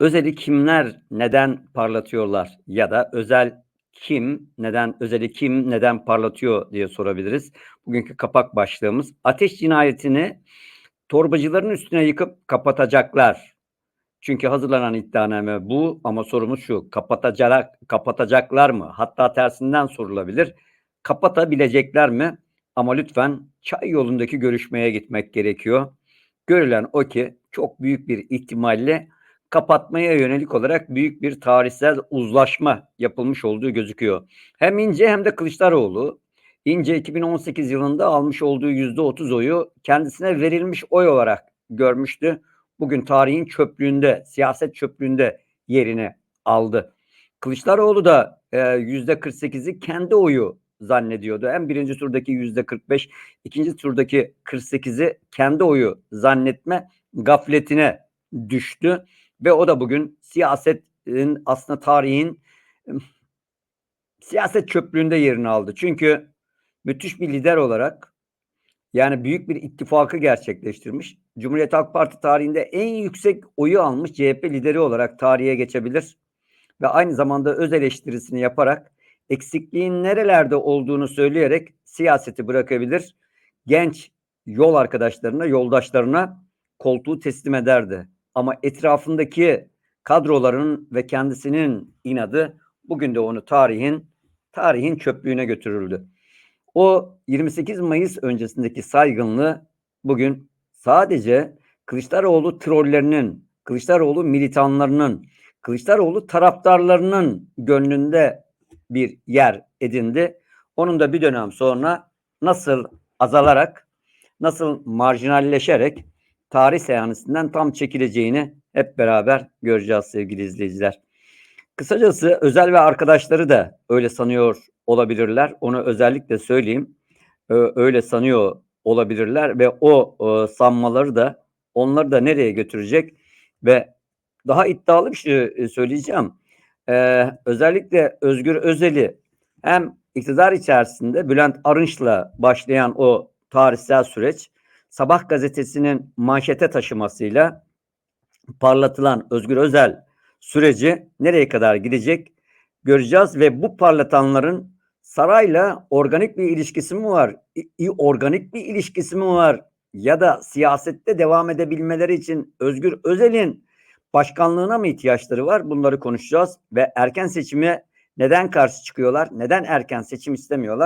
Özeli kimler neden parlatıyorlar ya da özel kim neden özeli kim neden parlatıyor diye sorabiliriz. Bugünkü kapak başlığımız ateş cinayetini torbacıların üstüne yıkıp kapatacaklar. Çünkü hazırlanan iddianame bu ama sorumuz şu kapatacak kapatacaklar mı? Hatta tersinden sorulabilir. Kapatabilecekler mi? Ama lütfen çay yolundaki görüşmeye gitmek gerekiyor. Görülen o ki çok büyük bir ihtimalle kapatmaya yönelik olarak büyük bir tarihsel uzlaşma yapılmış olduğu gözüküyor. Hem İnce hem de Kılıçdaroğlu İnce 2018 yılında almış olduğu %30 oyu kendisine verilmiş oy olarak görmüştü. Bugün tarihin çöplüğünde, siyaset çöplüğünde yerini aldı. Kılıçdaroğlu da e, %48'i kendi oyu zannediyordu. Hem birinci turdaki %45, ikinci turdaki 48'i kendi oyu zannetme gafletine düştü. Ve o da bugün siyasetin aslında tarihin siyaset çöplüğünde yerini aldı. Çünkü müthiş bir lider olarak yani büyük bir ittifakı gerçekleştirmiş. Cumhuriyet Halk Parti tarihinde en yüksek oyu almış CHP lideri olarak tarihe geçebilir. Ve aynı zamanda öz eleştirisini yaparak eksikliğin nerelerde olduğunu söyleyerek siyaseti bırakabilir. Genç yol arkadaşlarına, yoldaşlarına koltuğu teslim ederdi. Ama etrafındaki kadroların ve kendisinin inadı bugün de onu tarihin tarihin çöplüğüne götürüldü. O 28 Mayıs öncesindeki saygınlığı bugün sadece Kılıçdaroğlu trollerinin, Kılıçdaroğlu militanlarının, Kılıçdaroğlu taraftarlarının gönlünde bir yer edindi. Onun da bir dönem sonra nasıl azalarak, nasıl marjinalleşerek tarih seyanesinden tam çekileceğini hep beraber göreceğiz sevgili izleyiciler. Kısacası Özel ve arkadaşları da öyle sanıyor olabilirler. Onu özellikle söyleyeyim. Öyle sanıyor olabilirler ve o sanmaları da onları da nereye götürecek ve daha iddialı bir şey söyleyeceğim. Ee, özellikle Özgür Özel'i hem iktidar içerisinde Bülent Arınç'la başlayan o tarihsel süreç Sabah gazetesinin manşete taşımasıyla parlatılan Özgür Özel süreci nereye kadar gidecek göreceğiz ve bu parlatanların sarayla organik bir ilişkisi mi var? İ, organik bir ilişkisi mi var? Ya da siyasette devam edebilmeleri için Özgür Özel'in başkanlığına mı ihtiyaçları var? Bunları konuşacağız ve erken seçime neden karşı çıkıyorlar? Neden erken seçim istemiyorlar?